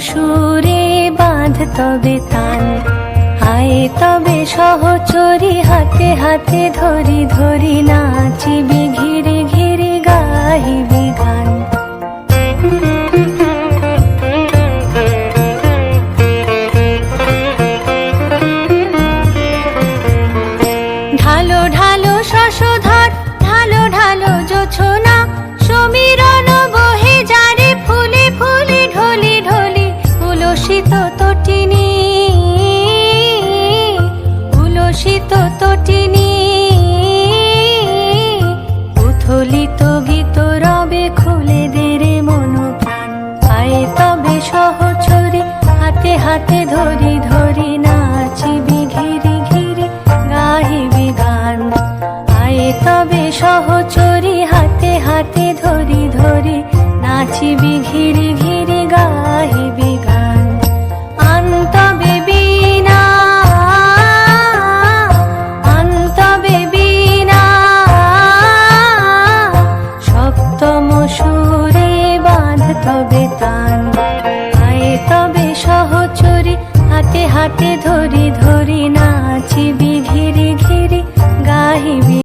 সুরে বাঁধ তবে তান। আয় তবে সহচরি হাতে হাতে ধরি ধরি নাচিবি ঘিরে ঘিরে গাহিবি গান। ঢালো ঢালো শশধর, ঢালো ঢালো জোছনা হবে সহচরি, হাতে হাতে ধরি ধরি, নাচিবি ঘিরি ঘিরি, গাহিবি গান। আন্ত আন্ত সপ্তম হাতে হাতে ধরি ধরি, নাচিবি ঘিরি ঘিরি, গাহিবি